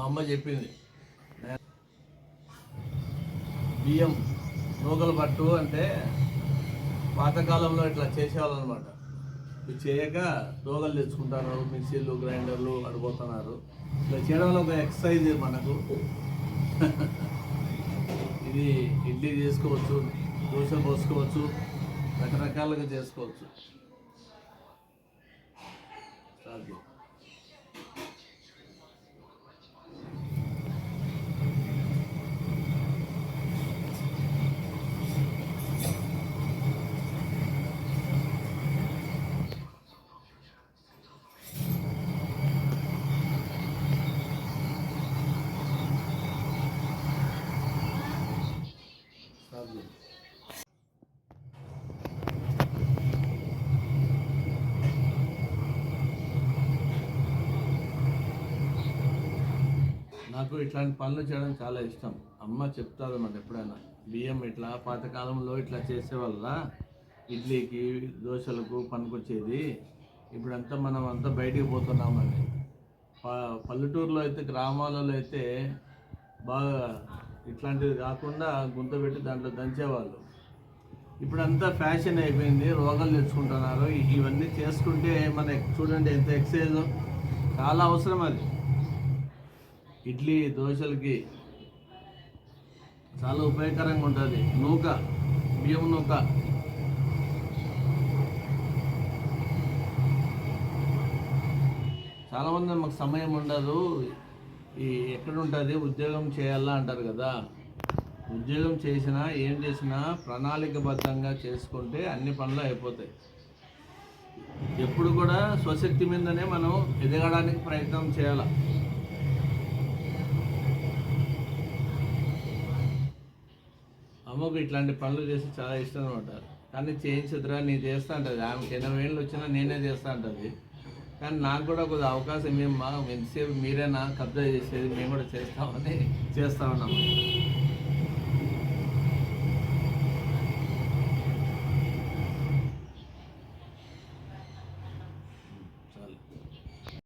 మా అమ్మ చెప్పింది. బియ్యం నూకలు పట్టు అంటే పాతకాలంలో ఇట్లా చేసేవాళ్ళు అనమాట ఇది చేయక రోగలు తెచ్చుకుంటారు మిక్సీలు గ్రైండర్లు అడిపోతున్నారు ఇట్లా చేయడం వల్ల ఒక ఎక్సర్సైజ్ మనకు. ఇది ఇడ్లీ చేసుకోవచ్చు దోశ పోసుకోవచ్చు రకరకాలుగా చేసుకోవచ్చు. నాకు ఇట్లాంటి పనులు చేయడం చాలా ఇష్టం. అమ్మ చెప్తారు మాకు ఎప్పుడైనా బియ్యం ఇట్లా పాతకాలంలో ఇట్లా చేసేవల్ల ఇడ్లీకి దోశలకు పనికొచ్చేది. ఇప్పుడంతా మనం అంతా బయటికి పోతున్నామని ప- పల్లెటూరులో అయితే గ్రామాలలో అయితే బాగా ఇట్లాంటిది కాకుండా గుంత పెట్టి దాంట్లో దంచేవాళ్ళు. ఇప్పుడంతా ఫ్యాషన్ అయిపోయింది రోగాలు తెచ్చుకుంటున్నారు. ఇవన్నీ చేసుకుంటే మన చూడండి ఎంత ఎక్సైజ్. చాలా అవసరం అది. ఇడ్లీ దోశలకి చాలా ఉపయోగకరంగా ఉంటుంది. నూక బియ్యం నూక. చాలామంది మాకు సమయం ఉండదు. ఈ ఎక్కడ ఉంటుంది ఉద్యోగం చేయాలా అంటారు కదా. ఉద్యోగం చేసినా ఏం చేసినా ప్రణాళికబద్ధంగా చేసుకుంటే అన్ని పనులు అయిపోతాయి. ఎప్పుడు కూడా స్వశక్తి మీదనే మనం ఎదగడానికి ప్రయత్నం చేయాలి? అమ్మకు ఇట్లాంటి పనులు చేసి చాలా ఇష్టం అనమాట కానీ చేయించదురా నేను చేస్తా ఉంటుంది ఆమెకి ఎనభై ఏళ్ళు వచ్చినా నేనే చేస్తా ఉంటుంది కానీ నాకు కూడా కొద్దిగా అవకాశం ఏమ్మా ఎంతసేపు మీరేనా కబ్జా చేసేది మేము కూడా చేస్తామని చేస్తా ఉన్నాము